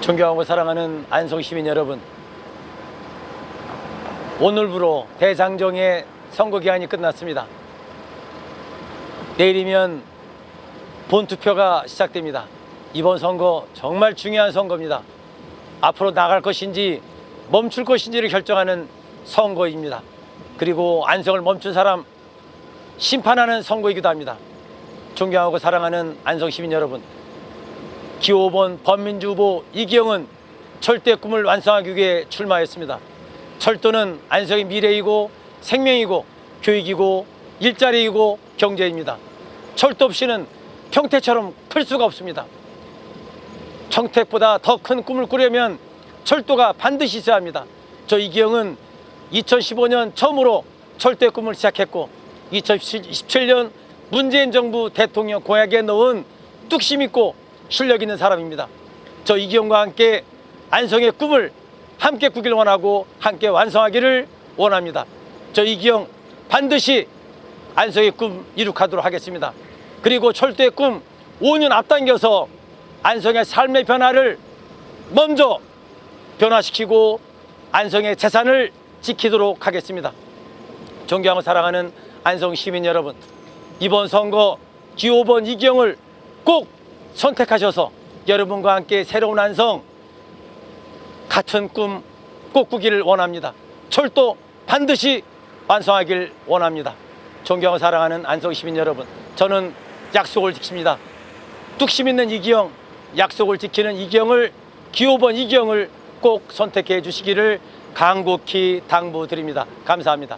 존경하고 사랑하는 안성 시민 여러분. 오늘부로 대장정의 선거 기한이 끝났습니다. 내일이면 본 투표가 시작됩니다. 이번 선거 정말 중요한 선거입니다. 앞으로 나갈 것인지 멈출 것인지를 결정하는 선거입니다. 그리고 안성을 멈춘 사람 심판하는 선거이기도 합니다. 존경하고 사랑하는 안성 시민 여러분. 기호 5번 범민주 후보 이기영은 철도의 꿈을 완성하기 위해 출마했습니다. 철도는 안성의 미래이고 생명이고 교육이고 일자리이고 경제입니다. 철도 없이는 평택처럼 클 수가 없습니다. 평택보다 더 큰 꿈을 꾸려면 철도가 반드시 있어야 합니다. 저 이기영은 2015년 처음으로 철도의 꿈을 시작했고 2017년 문재인 정부 대통령 공약에 넣은 뚝심 있고 실력 있는 사람입니다. 저 이기영과 함께 안성의 꿈을 함께 꾸길 원하고 함께 완성하기를 원합니다. 저 이기영 반드시 안성의 꿈 이룩하도록 하겠습니다. 그리고 철도의 꿈 5년 앞당겨서 안성의 삶의 변화를 먼저 변화시키고 안성의 재산을 지키도록 하겠습니다. 존경하고 사랑하는 안성 시민 여러분, 이번 선거 기호 5번 이기영을 꼭 선택하셔서 여러분과 함께 새로운 안성 같은 꿈 꼭 꾸기를 원합니다. 철도 반드시 완성하길 원합니다. 존경하고 사랑하는 안성 시민 여러분, 저는 약속을 지킵니다. 뚝심 있는 이기영, 약속을 지키는 이기영을 기호 5번 이기영을 꼭 선택해 주시기를 간곡히 당부드립니다. 감사합니다.